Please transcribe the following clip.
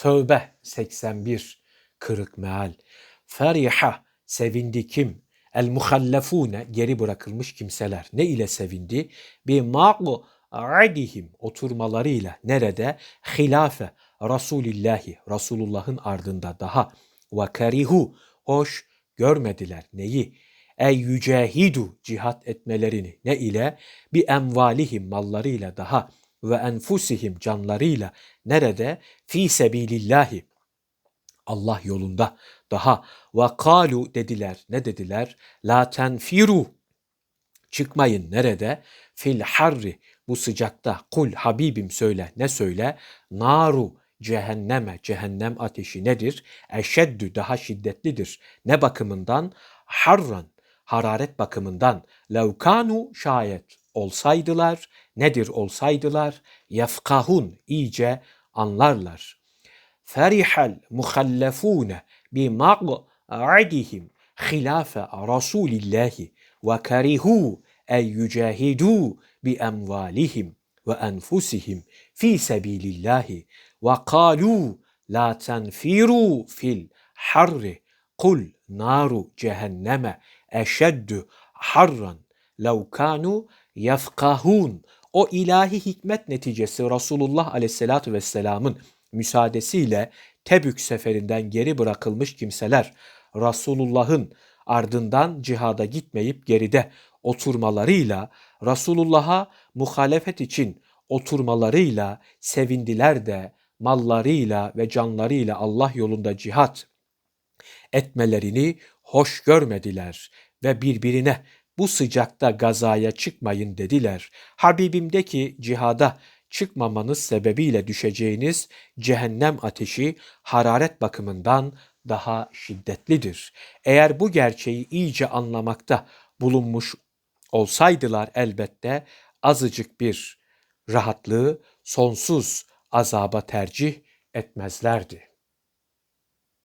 Tövbe 81 kırık meal. Feriha sevindi kim? El muhallefune geri bırakılmış kimseler. Ne ile sevindi? Bi ma'u adihim oturmalarıyla nerede? Hilafe Resulillahi Resulullah'ın ardında daha ve kerihu hoş görmediler neyi? Ey yücehidu cihat etmelerini ne ile? Bi envalihim mallarıyla daha ve enfusihim canlarıyla nerede? Fi sebilillahi Allah yolunda daha ve kalu dediler ne dediler? La tenfiru çıkmayın nerede? Fil harri bu sıcakta kul Habibim söyle ne söyle? Naru cehenneme cehennem ateşi nedir? Eşeddü daha şiddetlidir. Ne bakımından? Harran hararet bakımından. Levkanu şayet olsaydılar nedir olsaydılar? Yefkahun iyice anlarlar. Ferihal muhallefune bi maq'adihim hilafe Rasulillahi ve karihu en yücahidu bi emvalihim ve enfusihim fi sebilillahi ve kalu la tenfiru fil harri kul naru cehenneme eşeddü harran lev kanu yefkahun o ilahi hikmet neticesi Resulullah Aleyhisselatü Vesselam'ın müsaadesiyle Tebük seferinden geri bırakılmış kimseler Resulullah'ın ardından cihada gitmeyip geride oturmalarıyla Resulullah'a muhalefet için oturmalarıyla sevindiler de mallarıyla ve canlarıyla Allah yolunda cihat etmelerini hoş görmediler ve birbirine bu sıcakta gazaya çıkmayın dediler. Habibimdeki cihada çıkmamanız sebebiyle düşeceğiniz cehennem ateşi hararet bakımından daha şiddetlidir. Eğer bu gerçeği iyice anlamakta bulunmuş olsaydılar elbette azıcık bir rahatlığı sonsuz azaba tercih etmezlerdi.